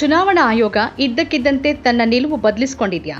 ಚುನಾವಣಾ ಆಯೋಗ ಇದ್ದಕ್ಕಿದ್ದಂತೆ ತನ್ನ ನಿಲುವು ಬದಲಿಸಿಕೊಂಡಿದ್ಯಾ?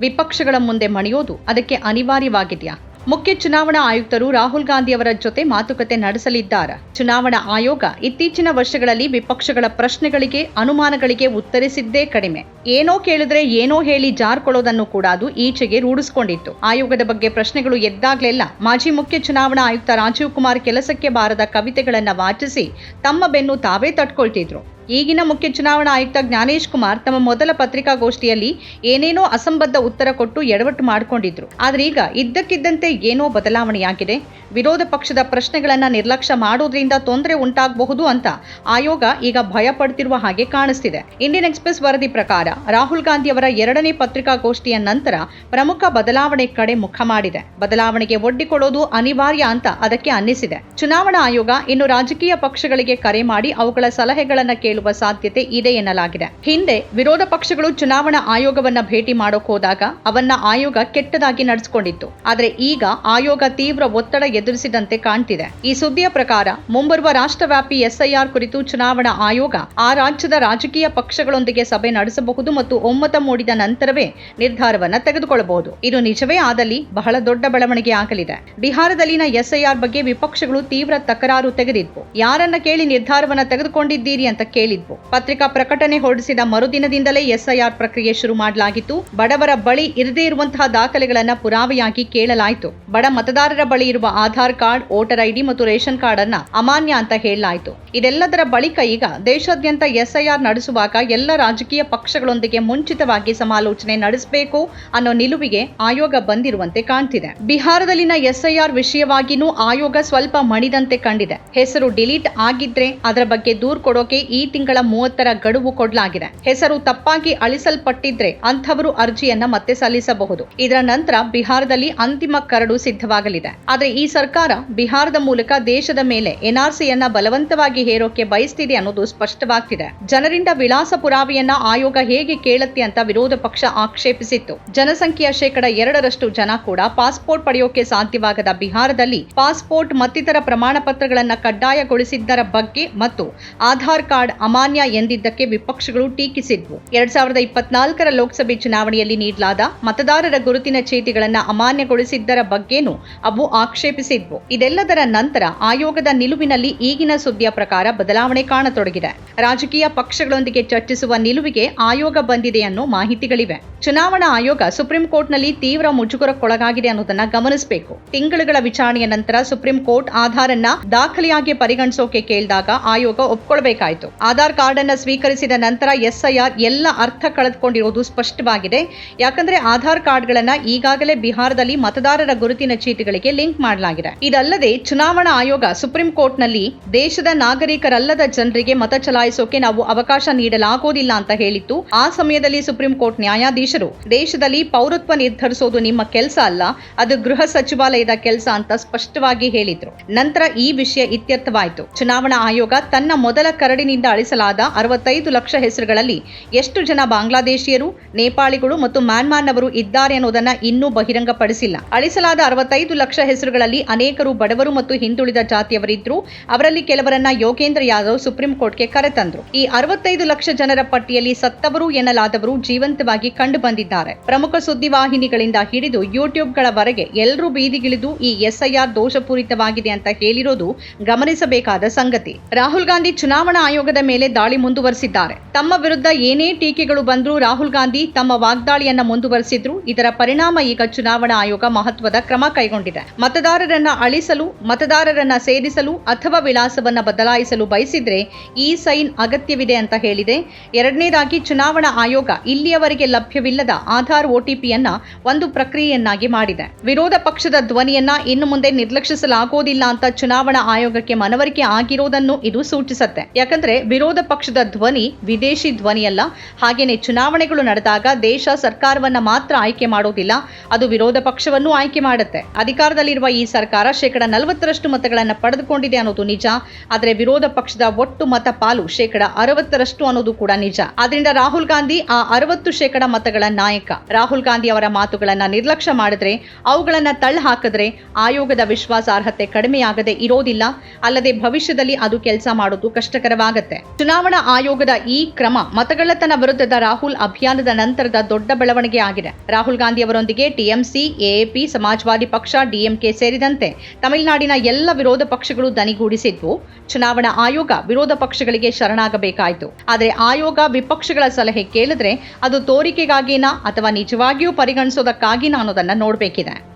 ವಿಪಕ್ಷಗಳ ಮುಂದೆ ಮಣಿಯೋದು ಅದಕ್ಕೆ ಅನಿವಾರ್ಯವಾಗಿದೆಯಾ? ಮುಖ್ಯ ಚುನಾವಣಾ ಆಯುಕ್ತರು ರಾಹುಲ್ ಗಾಂಧಿ ಅವರ ಜೊತೆ ಮಾತುಕತೆ ನಡೆಸಲಿದ್ದಾರೆ? ಚುನಾವಣಾ ಆಯೋಗ ಇತ್ತೀಚಿನ ವರ್ಷಗಳಲ್ಲಿ ವಿಪಕ್ಷಗಳ ಪ್ರಶ್ನೆಗಳಿಗೆ ಅನುಮಾನಗಳಿಗೆ ಉತ್ತರಿಸಿದ್ದೇ ಕಡಿಮೆ. ಏನೋ ಕೇಳಿದ್ರೆ ಏನೋ ಹೇಳಿ ಜಾರ್ಕೊಳ್ಳೋದನ್ನು ಕೂಡ ಅದು ಈಚೆಗೆ ರೂಢಿಸಿಕೊಂಡಿತ್ತು. ಆಯೋಗದ ಬಗ್ಗೆ ಪ್ರಶ್ನೆಗಳು ಎದ್ದಾಗ್ಲೆಲ್ಲ ಮಾಜಿ ಮುಖ್ಯ ಚುನಾವಣಾ ಆಯುಕ್ತ ರಾಜೀವ್ ಕುಮಾರ್ ಕೆಲಸಕ್ಕೆ ಬಾರದ ಕವಿತೆಗಳನ್ನ ವಾಚಿಸಿ ತಮ್ಮ ಬೆನ್ನು ತಾವೇ ತಟ್ಕೊಳ್ತಿದ್ರು. ಈಗಿನ ಮುಖ್ಯ ಚುನಾವಣಾ ಆಯುಕ್ತ ಜ್ಞಾನೇಶ್ ಕುಮಾರ್ ತಮ್ಮ ಮೊದಲ ಪತ್ರಿಕಾಗೋಷ್ಠಿಯಲ್ಲಿ ಏನೇನೋ ಅಸಂಬದ್ಧ ಉತ್ತರ ಕೊಟ್ಟು ಎಡವಟ್ಟು ಮಾಡಿಕೊಂಡಿದ್ರು. ಆದರೆ ಈಗ ಇದ್ದಕ್ಕಿದ್ದಂತೆ ಏನೋ ಬದಲಾವಣೆಯಾಗಿದೆ. ವಿರೋಧ ಪಕ್ಷದ ಪ್ರಶ್ನೆಗಳನ್ನ ನಿರ್ಲಕ್ಷ್ಯ ಮಾಡೋದ್ರಿಂದ ತೊಂದರೆ ಉಂಟಾಗಬಹುದು ಅಂತ ಆಯೋಗ ಈಗ ಭಯ ಪಡ್ತಿರುವ ಹಾಗೆ ಕಾಣಿಸ್ತಿದೆ. ಇಂಡಿಯನ್ ಎಕ್ಸ್ಪ್ರೆಸ್ ವರದಿ ಪ್ರಕಾರ ರಾಹುಲ್ ಗಾಂಧಿ ಅವರ ಎರಡನೇ ಪತ್ರಿಕಾಗೋಷ್ಠಿಯ ನಂತರ ಪ್ರಮುಖ ಬದಲಾವಣೆ ಕಡೆ ಮುಖ ಮಾಡಿದೆ. ಬದಲಾವಣೆಗೆ ಒಡ್ಡಿಕೊಳ್ಳೋದು ಅನಿವಾರ್ಯ ಅಂತ ಅದಕ್ಕೆ ಅನ್ನಿಸಿದೆ. ಚುನಾವಣಾ ಆಯೋಗ ಇನ್ನು ರಾಜಕೀಯ ಪಕ್ಷಗಳಿಗೆ ಕರೆ ಮಾಡಿ ಅವುಗಳ ಸಲಹೆಗಳನ್ನ ಕೇಳುವ ಸಾಧ್ಯತೆ ಇದೆ ಎನ್ನಲಾಗಿದೆ. ಹಿಂದೆ ವಿರೋಧ ಪಕ್ಷಗಳು ಚುನಾವಣಾ ಆಯೋಗವನ್ನ ಭೇಟಿ ಮಾಡೋಕ್ ಹೋದಾಗ ಅವನ್ನ ಆಯೋಗ ಕೆಟ್ಟದಾಗಿ ನಡೆಸಿಕೊಂಡಿತ್ತು. ಆದ್ರೆ ಈಗ ಆಯೋಗ ತೀವ್ರ ಒತ್ತಡ ಎದುರಿಸಿದಂತೆ ಕಾಣ್ತಿದೆ. ಈ ಸುದ್ದಿಯ ಪ್ರಕಾರ ಮುಂಬರುವ ರಾಷ್ಟ್ರವ್ಯಾಪಿ ಎಸ್ಐಆರ್ ಕುರಿತು ಚುನಾವಣಾ ಆಯೋಗ ಆ ರಾಜ್ಯದ ರಾಜಕೀಯ ಪಕ್ಷಗಳೊಂದಿಗೆ ಸಭೆ ನಡೆಸಬಹುದು ಮತ್ತು ಒಮ್ಮತ ಮೂಡಿದ ನಂತರವೇ ನಿರ್ಧಾರವನ್ನ ತೆಗೆದುಕೊಳ್ಳಬಹುದು. ಇದು ನಿಜವೇ ಆದಲ್ಲಿ ಬಹಳ ದೊಡ್ಡ ಬೆಳವಣಿಗೆ ಆಗಲಿದೆ. ಬಿಹಾರದಲ್ಲಿನ ಎಸ್ಐಆರ್ ಬಗ್ಗೆ ವಿಪಕ್ಷಗಳು ತೀವ್ರ ತಕರಾರು ತೆಗೆದಿದ್ವು ಯಾರನ್ನ ಕೇಳಿ ನಿರ್ಧಾರವನ್ನ ತೆಗೆದುಕೊಂಡಿದ್ದೀರಿ ಅಂತ ಕೇಳಿದ್ವು ಪತ್ರಿಕಾ ಪ್ರಕಟಣೆ ಹೊರಡಿಸಿದ ಮರುದಿನದಿಂದಲೇ ಎಸ್ಐಆರ್ ಪ್ರಕ್ರಿಯೆ ಶುರು ಮಾಡಲಾಗಿತ್ತು. ಬಡವರ ಬಳಿ ಇರದೇ ಇರುವಂತಹ ದಾಖಲೆಗಳನ್ನ ಪುರಾವೆಯಾಗಿ ಕೇಳಲಾಯಿತು. ಬಡ ಮತದಾರರ ಬಳಿ ಇರುವ ಆಧಾರ್ ಕಾರ್ಡ್, ವೋಟರ್ ಐಡಿ ಮತ್ತು ರೇಷನ್ ಕಾರ್ಡ್ ಅನ್ನ ಅಮಾನ್ಯ ಅಂತ ಹೇಳಲಾಯಿತು. ಇದೆಲ್ಲದರ ಬಳಿಕ ಈಗ ದೇಶಾದ್ಯಂತ ಎಸ್ಐಆರ್ ನಡೆಸುವಾಗ ಎಲ್ಲ ರಾಜಕೀಯ ಪಕ್ಷಗಳೊಂದಿಗೆ ಮುಂಚಿತವಾಗಿ ಸಮಾಲೋಚನೆ ನಡೆಸಬೇಕು ಅನ್ನೋ ನಿಲುವಿಗೆ ಆಯೋಗ ಬಂದಿರುವಂತೆ ಕಾಣ್ತಿದೆ. ಬಿಹಾರದಲ್ಲಿನ ಎಸ್ಐಆರ್ ವಿಷಯವಾಗಿನೂ ಆಯೋಗ ಸ್ವಲ್ಪ ಮಣಿದಂತೆ ಕಂಡಿದೆ. ಹೆಸರು ಡಿಲೀಟ್ ಆಗಿದ್ರೆ ಅದರ ಬಗ್ಗೆ ದೂರ್ ಕೊಡೋಕೆ ಈ ತಿಂಗಳ ಮೂವತ್ತರ ಗಡುವು ಕೊಡಲಾಗಿದೆ. ಹೆಸರು ತಪ್ಪಾಗಿ ಅಳಿಸಲ್ಪಟ್ಟಿದ್ರೆ ಅಂಥವರು ಅರ್ಜಿಯನ್ನ ಮತ್ತೆ ಸಲ್ಲಿಸಬಹುದು. ಇದರ ನಂತರ ಬಿಹಾರದಲ್ಲಿ ಅಂತಿಮ ಕರಡು ಸಿದ್ಧವಾಗಲಿದೆ. ಆದರೆ ಈ ಸರ್ಕಾರ ಬಿಹಾರದ ಮೂಲಕ ದೇಶದ ಮೇಲೆ ಎನ್ಆರ್ಸಿಯನ್ನ ಬಲವಂತವಾಗಿ ಹೇರೋಕೆ ಬಯಸ್ತಿದೆ ಅನ್ನೋದು ಸ್ಪಷ್ಟವಾಗ್ತಿದೆ. ಜನರಿಂದ ವಿಳಾಸ ಪುರಾವೆಯನ್ನ ಆಯೋಗ ಹೇಗೆ ಕೇಳುತ್ತೆ ಅಂತ ವಿರೋಧ ಪಕ್ಷ ಆಕ್ಷೇಪಿಸಿತ್ತು. ಜನಸಂಖ್ಯೆಯ ಶೇಕಡ ಎರಡರಷ್ಟು ಜನ ಕೂಡ ಪಾಸ್ಪೋರ್ಟ್ ಪಡೆಯೋಕೆ ಸಾಧ್ಯವಾಗದ ಬಿಹಾರದಲ್ಲಿ ಪಾಸ್ಪೋರ್ಟ್ ಮತ್ತಿತರ ಪ್ರಮಾಣ ಪತ್ರಗಳನ್ನ ಕಡ್ಡಾಯಗೊಳಿಸಿದ್ದರ ಬಗ್ಗೆ ಮತ್ತು ಆಧಾರ್ ಕಾರ್ಡ್ ಅಮಾನ್ಯ ಎಂದಿದ್ದಕ್ಕೆ ವಿಪಕ್ಷಗಳು ಟೀಕಿಸಿದ್ವು. ಎರಡ್ ಸಾವಿರದ ಇಪ್ಪತ್ನಾಲ್ಕರ ಲೋಕಸಭೆ ಚುನಾವಣೆಯಲ್ಲಿ ನೀಡಲಾದ ಮತದಾರರ ಗುರುತಿನ ಚೀಟಿಗಳನ್ನು ಅಮಾನ್ಯಗೊಳಿಸಿದ್ದರ ಬಗ್ಗೆನೂ ಅವು ಆಕ್ಷೇಪಿಸಿದ್ವು. ಇದೆಲ್ಲದರ ನಂತರ ಆಯೋಗದ ನಿಲುವಿನಲ್ಲಿ ಈಗಿನ ಸುದ್ದಿಯ ಪ್ರಕಾರ ಬದಲಾವಣೆ ಕಾಣತೊಡಗಿದೆ. ರಾಜಕೀಯ ಪಕ್ಷಗಳೊಂದಿಗೆ ಚರ್ಚಿಸುವ ನಿಲುವಿಗೆ ಆಯೋಗ ಬಂದಿದೆ ಅನ್ನೋ ಮಾಹಿತಿಗಳಿವೆ. ಚುನಾವಣಾ ಆಯೋಗ ಸುಪ್ರೀಂ ಕೋರ್ಟ್ನಲ್ಲಿ ತೀವ್ರ ಮುಜುಗರಕ್ಕೊಳಗಾಗಿದೆ ಅನ್ನೋದನ್ನ ಗಮನಿಸಬೇಕು. ತಿಂಗಳುಗಳ ವಿಚಾರಣೆಯ ನಂತರ ಸುಪ್ರೀಂ ಕೋರ್ಟ್ ಆಧಾರನ್ನ ದಾಖಲೆಯಾಗಿ ಪರಿಗಣಿಸೋಕೆ ಕೇಳಿದಾಗ ಆಯೋಗ ಒಪ್ಕೊಳ್ಬೇಕಾಯ್ತು. ಆಧಾರ್ ಕಾರ್ಡ್ ಅನ್ನ ಸ್ವೀಕರಿಸಿದ ನಂತರ ಎಸ್ಐಆರ್ ಎಲ್ಲ ಅರ್ಥ ಕಳೆದುಕೊಂಡಿರುವುದು ಸ್ಪಷ್ಟವಾಗಿದೆ. ಯಾಕಂದ್ರೆ ಆಧಾರ್ ಕಾರ್ಡ್ಗಳನ್ನು ಈಗಾಗಲೇ ಬಿಹಾರದಲ್ಲಿ ಮತದಾರರ ಗುರುತಿನ ಚೀಟಿಗಳಿಗೆ ಲಿಂಕ್ ಮಾಡಲಾಗಿದೆ. ಇದಲ್ಲದೆ ಚುನಾವಣಾ ಆಯೋಗ ಸುಪ್ರೀಂ ಕೋರ್ಟ್ನಲ್ಲಿ ದೇಶದ ನಾಗರಿಕರಲ್ಲದ ಜನರಿಗೆ ಮತ ಚಲಾಯಿಸೋಕೆ ನಾವು ಅವಕಾಶ ನೀಡಲಾಗೋದಿಲ್ಲ ಅಂತ ಹೇಳಿತ್ತು. ಆ ಸಮಯದಲ್ಲಿ ಸುಪ್ರೀಂ ಕೋರ್ಟ್ ನ್ಯಾಯಾಧೀಶರು, ದೇಶದಲ್ಲಿ ಪೌರತ್ವ ನಿರ್ಧರಿಸೋದು ನಿಮ್ಮ ಕೆಲಸ ಅಲ್ಲ, ಅದು ಗೃಹ ಸಚಿವಾಲಯದ ಕೆಲಸ ಅಂತ ಸ್ಪಷ್ಟವಾಗಿ ಹೇಳಿದ್ರು. ನಂತರ ಈ ವಿಷಯ ಇತ್ಯರ್ಥವಾಯಿತು. ಚುನಾವಣಾ ಆಯೋಗ ತನ್ನ ಮೊದಲ ಕರಡಿನಿಂದ ಅಳಿಸಲಾದ ಅರವತ್ತೈದು ಲಕ್ಷ ಹೆಸರುಗಳಲ್ಲಿ ಎಷ್ಟು ಜನ ಬಾಂಗ್ಲಾದೇಶಿಯರು, ನೇಪಾಳಿಗಳು ಮತ್ತು ಮ್ಯಾನ್ಮಾರ್ನವರು ಇದ್ದಾರೆ ಅನ್ನೋದನ್ನ ಇನ್ನೂ ಬಹಿರಂಗಪಡಿಸಿಲ್ಲ. ಅಳಿಸಲಾದ ಅರವತ್ತೈದು ಲಕ್ಷ ಹೆಸರುಗಳಲ್ಲಿ ಅನೇಕರು ಬಡವರು ಮತ್ತು ಹಿಂದುಳಿದ ಜಾತಿಯವರಿದ್ರು. ಅವರಲ್ಲಿ ಕೆಲವರನ್ನ ಯೋಗೇಂದ್ರ ಯಾದವ್ ಸುಪ್ರೀಂ ಕೋರ್ಟ್ಗೆ ಕರೆತಂದ್ರು. ಈ ಅರವತ್ತೈದು ಲಕ್ಷ ಜನರ ಪಟ್ಟಿಯಲ್ಲಿ ಸತ್ತವರು ಎನ್ನಲಾದವರು ಜೀವಂತವಾಗಿ ಕಂಡು ಬಂದಿದ್ದಾರೆ. ಪ್ರಮುಖ ಸುದ್ದಿವಾಹಿನಿಗಳಿಂದ ಹಿಡಿದು ಯೂಟ್ಯೂಬ್ಗಳವರೆಗೆ ಎಲ್ಲರೂ ಬೀದಿಗಿಳಿದು ಈ ಎಸ್ಐಆರ್ ದೋಷಪೂರಿತವಾಗಿದೆ ಅಂತ ಹೇಳಿರೋದು ಗಮನಿಸಬೇಕಾದ ಸಂಗತಿ. ರಾಹುಲ್ ಗಾಂಧಿ ಚುನಾವಣಾ ಆಯೋಗದ ಮೇಲೆ ದಾಳಿ ಮುಂದುವರೆಸಿದ್ದಾರೆ. ತಮ್ಮ ವಿರುದ್ಧ ಏನೇ ಟೀಕೆಗಳು ಬಂದರೂ ರಾಹುಲ್ ಗಾಂಧಿ ತಮ್ಮ ವಾಗ್ದಾಳಿಯನ್ನ ಮುಂದುವರೆಸಿದ್ರು. ಇದರ ಪರಿಣಾಮ ಈಗ ಚುನಾವಣಾ ಆಯೋಗ ಮಹತ್ವದ ಕ್ರಮ ಕೈಗೊಂಡಿದೆ. ಮತದಾರರನ್ನ ಅಳಿಸಲು, ಮತದಾರರನ್ನ ಸೇರಿಸಲು ಅಥವಾ ವಿಳಾಸವನ್ನ ಬದಲಾಯಿಸಲು ಬಯಸಿದ್ರೆ ಈ ಸೈನ್ ಅಗತ್ಯವಿದೆ ಅಂತ ಹೇಳಿದೆ. ಎರಡನೇದಾಗಿ, ಚುನಾವಣಾ ಆಯೋಗ ಇಲ್ಲಿಯವರೆಗೆ ಲಭ್ಯವಿಲ್ಲದ ಆಧಾರ್ ಒಟಿಪಿಯನ್ನ ಒಂದು ಪ್ರಕ್ರಿಯೆಯನ್ನಾಗಿ ಮಾಡಿದೆ. ವಿರೋಧ ಪಕ್ಷದ ಧ್ವನಿಯನ್ನ ಇನ್ನು ಮುಂದೆ ನಿರ್ಲಕ್ಷಿಸಲಾಗುವುದಿಲ್ಲ ಅಂತ ಚುನಾವಣಾ ಆಯೋಗಕ್ಕೆ ಮನವರಿಕೆ ಆಗಿರೋದನ್ನು ಇದು ಸೂಚಿಸುತ್ತೆ. ಯಾಕಂದ್ರೆ ವಿರೋಧ ಪಕ್ಷದ ಧ್ವನಿ, ವಿದೇಶಿ ಧ್ವನಿಯಲ್ಲ. ಹಾಗೆಯೇ ಚುನಾವಣೆಗಳು ನಡೆದಾಗ ದೇಶ ಸರ್ಕಾರವನ್ನ ಮಾತ್ರ ಆಯ್ಕೆ ಮಾಡೋದಿಲ್ಲ. ಅದು ವಿರೋಧ ಪಕ್ಷವನ್ನು ಆಯ್ಕೆ ಮಾಡುತ್ತೆ. ಅಧಿಕಾರದಲ್ಲಿರುವ ಈ ಸರ್ಕಾರ ಶೇಕಡ ನಲವತ್ತರಷ್ಟು ಮತಗಳನ್ನು ಪಡೆದುಕೊಂಡಿದೆ ಅನ್ನೋದು ನಿಜ. ಆದರೆ ವಿರೋಧ ಪಕ್ಷದ ಒಟ್ಟು ಮತ ಪಾಲು ಶೇಕಡ ಅರವತ್ತರಷ್ಟು ಅನ್ನೋದು ಕೂಡ ನಿಜ. ಆದ್ರಿಂದ ರಾಹುಲ್ ಗಾಂಧಿ ಆ ಅರವತ್ತು ಶೇಕಡ ಮತಗಳ ನಾಯಕ. ರಾಹುಲ್ ಗಾಂಧಿ ಅವರ ಮಾತುಗಳನ್ನ ನಿರ್ಲಕ್ಷ್ಯ ಮಾಡಿದ್ರೆ, ಅವುಗಳನ್ನ ತಳ್ಳ ಹಾಕಿದ್ರೆ ಆಯೋಗದ ವಿಶ್ವಾಸಾರ್ಹತೆ ಕಡಿಮೆಯಾಗದೆ ಇರೋದಿಲ್ಲ. ಅಲ್ಲದೆ ಭವಿಷ್ಯದಲ್ಲಿ ಅದು ಕೆಲಸ ಮಾಡೋದು ಕಷ್ಟಕರವಾಗತ್ತೆ. ಚುನಾವಣಾ ಆಯೋಗದ ಈ ಕ್ರಮ ಮತಗಳ್ಳತನ ವಿರುದ್ಧದ ರಾಹುಲ್ ಅಭಿಯಾನದ ನಂತರದ ದೊಡ್ಡ ಬೆಳವಣಿಗೆ ಆಗಿದೆ. ರಾಹುಲ್ ಗಾಂಧಿ ಅವರೊಂದಿಗೆ ಟಿಎಂಸಿ, ಎಎಪಿ, ಸಮಾಜವಾದಿ ಪಕ್ಷ, ಡಿಎಂಕೆ ಸೇರಿದಂತೆ ತಮಿಳುನಾಡಿನ ಎಲ್ಲ ವಿರೋಧ ಪಕ್ಷಗಳು ದನಿಗೂಡಿಸಿದ್ವು ಚುನಾವಣಾ ಆಯೋಗ ವಿರೋಧ ಪಕ್ಷಗಳಿಗೆ ಶರಣಾಗಬೇಕಾಯಿತು. ಆದರೆ ಆಯೋಗ ವಿಪಕ್ಷಗಳ ಸಲಹೆ ಕೇಳಿದ್ರೆ ಅದು ತೋರಿಕೆಗಾಗಿನಾ ಅಥವಾ ನಿಜವಾಗಿಯೂ ಪರಿಗಣಿಸೋದಕ್ಕಾಗಿನಾ ಅನ್ನೋದನ್ನ ನೋಡಬೇಕಿದೆ.